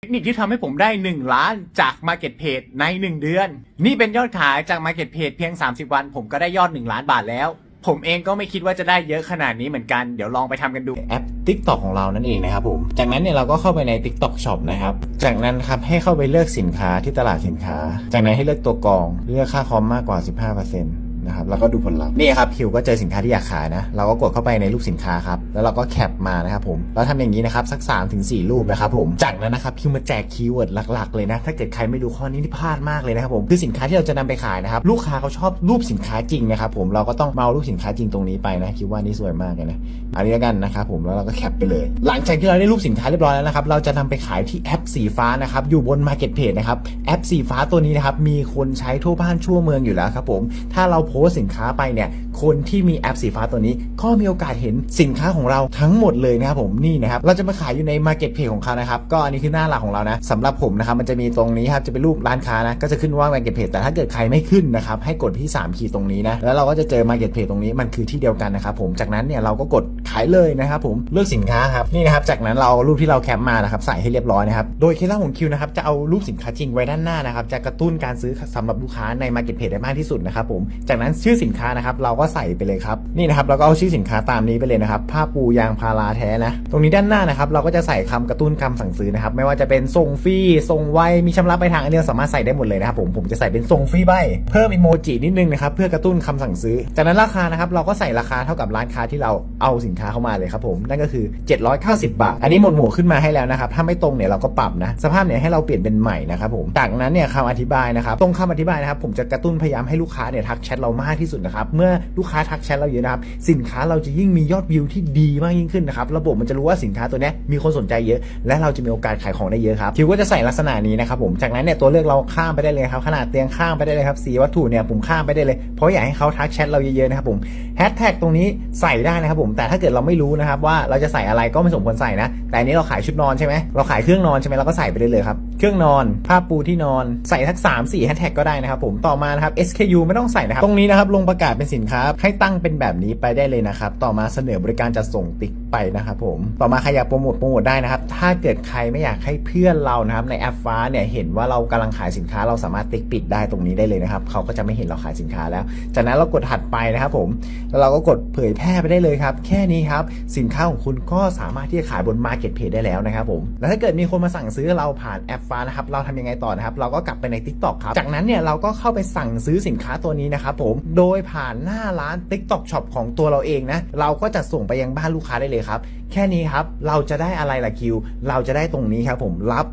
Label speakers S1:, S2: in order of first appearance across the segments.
S1: เทคนิคที่ทำให้ผมได้ 1 ล้านจาก Market Page ใน 1 เดือน นี่เป็นยอดขายจาก Market Page เพียง 30 วัน ผมก็ได้ยอด 1 ล้านบาทแล้ว ผมเองก็ไม่คิดว่าจะได้เยอะขนาดนี้เหมือนกัน เดี๋ยวลองไปทำกันดู
S2: แอป TikTok ของเรานั่นเองนะครับผม จากนั้นเนี่ยเราก็เข้าไปใน TikTok Shop นะครับ จากนั้นครับให้เข้าไปเลือกสินค้าที่ตลาดสินค้า จากนั้นให้เลือกตัวกอง เลือกค่าคอมมากกว่า 15% นะครับแล้วก็ดูผลลัพธ์นี่ครับคิวก็เจอสินค้าที่อยากขายนะ เราก็กดเข้าไปในรูปสินค้าครับแล้วเราก็แคปมานะครับผมเราทำอย่างนี้นะครับสัก3ถึง4รูปนะครับผมจากนั้นนะครับคิวมาแจกคีย์เวิร์ดหลัก ๆ เลยนะ ถ้าเกิดใครไม่รู้ข้อนี้นี่พลาดมากเลยนะครับผมคือสินค้าที่เราจะนำไปขายนะครับลูกค้าเขาชอบรูปสินค้าจริงนะครับผมเราก็ต้องมาเอารูปสินค้าจริงตรงนี้ไปนะคิดว่านี่สวยมากเลยนะอันนี้แล้วกันนะครับผมแล้วเราก็แคปไปเลย หลังจากที่เราได้รูปสินค้าเรียบร้อยแล้วนะครับเราจะนำไปขายที่แอปสีฟ้านะครับอยู่บน Market Page นะครับแอปสีฟ้าตัวนี้นะครับมีคนใช้ทั่วบ้านทั่วเมืองอยู่แล้วครับผมถ้าเราโพสต์สินค้าไปเนี่ยคนที่มีแอปสีฟ้าตัวนี้ ก็มีโอกาสเห็นสินค้าของเราทั้งหมดเลยนะครับผมนี่นะครับเราจะมาขายอยู่ใน Market Page ของเขานะครับก็อันนี้คือหน้าหลักของเรานะสำหรับผมนะครับมันจะมีตรงนี้ครับจะเป็นรูปร้านค้านะก็จะขึ้นว่า Market Page แต่ถ้าเกิดใครไม่ขึ้นนะครับให้กดที่3ขีดตรงนี้นะแล้วเราก็จะเจอ Market Page ตรงนี้มันคือที่เดียวกันนะครับผมจากนั้นเนี่ยเราก็กด ขายเลยนะครับผมเลือกสินค้าครับนี่นะครับจากนั้นเรารูปที่เราแคปมานะครับใส่ให้เรียบร้อยนะครับโดยเคล็ดลับของคิวนะครับจะเอารูปสินค้าจริงไว้ด้านหน้านะครับจะกระตุ้นการซื้อสำหรับลูกค้าใน Market Page ได้มากที่สุดนะครับผมจากนั้นชื่อสินค้านะครับเราก็ใส่ไปเลยครับนี่นะครับเราก็เอาชื่อสินค้าตามนี้ไปเลยนะครับผ้าปูยางพาราแท้นะตรงนี้ด้านหน้านะครับเราก็จะใส่คำกระตุ้นคำสั่งซื้อนะครับไม่ว่าจะเป็นส่งฟรีส่งไวมีชำระไปลายทางอันนี้เราสามารถใส่ได้หมดเลยนะครับผมผมจะใส่เป็นส่งฟรีใบเพิ่มอีโมจินิดนึงนะครับเพื่อกระตุ้นคำสั่งซื้อ จากนั้นราคานะครับเราก็ใส่ราคาเท่ากับร้านค้าที่เราเอาสินค้าเข้ามาเลยครับผม นั่นก็คือ 790 บาท อันนี้หมดหมู่ขึ้นมาให้แล้วนะครับ ถ้าไม่ตรงเนี่ยเราก็ปรับนะ สภาพเนี่ยให้เราเปลี่ยนเป็นใหม่นะครับผม จากนั้นเนี่ยคำอธิบายนะครับ ตรงคำอธิบายนะครับผมจะกระตุ้นพยายามให้ลูกค้าเนี่ยทักแชทเรามากที่สุดนะครับ เมื่อลูกค้าทักแชทเราเยอะนะครับ สินค้าเราจะยิ่งมียอดวิวที่ดีมากยิ่งขึ้นนะครับ ระบบมันจะรู้ว่าสินค้าตัวนี้มีคนสนใจเยอะ และเราจะมีโอกาสขายของได้เยอะครับคิวก็จะใส่ลักษณะนี้นะครับผม จากนั้นเนี่ยตัวเลือกเราข้ามไปได้เลยครับ ขนาดเตียงข้ามไปได้เลยครับ สีวัตถุเนี่ยผมข้ามไปได้เลย เพราะอยากให้เขาทักแชทเราเยอะๆนะครับผมแฮชแท็กตรงนี้ใส่ได้นะครับผมแต่ถ้าเกิดเราไม่รู้นะครับว่าเราจะใส่อะไรก็ไม่สมควรใส่นะ แต่อันนี้เราขายชุดนอนใช่ไหมเราขายเครื่องนอนใช่ไหมเราก็ใส่ไปได้เลยครับ เครื่องนอน ผ้าปูที่นอนใส่ทัก3 4แฮชแท็กก็ได้นะครับผมต่อมานะครับ SKU ไม่ต้องใส่นะครับ ตรงนี้นะครับลงประกาศเป็นสินค้าให้ตั้งเป็นแบบนี้ไปได้เลยนะครับ ต่อมาเสนอบริการจะส่งติ๊กไปนะครับผมต่อมาใครอยากโปรโมทโปรโมทได้นะครับ ถ้าเกิดใครไม่อยากให้เพื่อนเรานะครับในแอปฟ้าเนี่ยเห็นว่าเรากำลังขายสินค้าเราสามารถติ๊กปิดได้ตรงนี้ได้เลยนะครับเขาก็จะไม่เห็นเราขายสินค้าแล้ว จากนั้นเรากดถัดไปนะครับผมแล้วเราก็กดเผยแพร่ไปได้เลยครับ แค่นี้ครับสินค้าของคุณก็สามารถที่จะขายบน Market Page ได้แล้วนะครับผมแล้วถ้าเกิดมีคนมาสั่งซื้อเราผ่านแอปฟ้านะครับเราทำยังไงต่อนะครับเราก็กลับไปใน TikTok ครับจากนั้นเนี่ยเราก็เข้าไปสั่งซื้อสินค้าตัวนี้นะครับผมโดยผ่านหน้าร้าน TikTok Shop ของตัวเราเองนะเราก็จะส่งไปยังบ้านลูกค้าได้เลยครับ แค่นี้ครับเราจะได้อะไรล่ะคิว เราจะได้ตรงนี้ครับผมรับ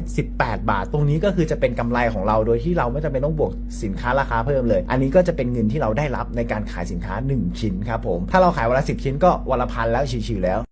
S2: 118 บาท ตรงนี้ก็คือจะเป็นกำไรของเราโดยที่เราไม่จำเป็นต้องบวกสินค้าราคาเพิ่มเลย อันนี้ก็จะเป็นเงินที่เราได้รับในการขายสินค้า 1 ชิ้นครับผมถ้าเราขายวันละ10 ชิ้นก็วันละพันแล้วชิวๆแล้ว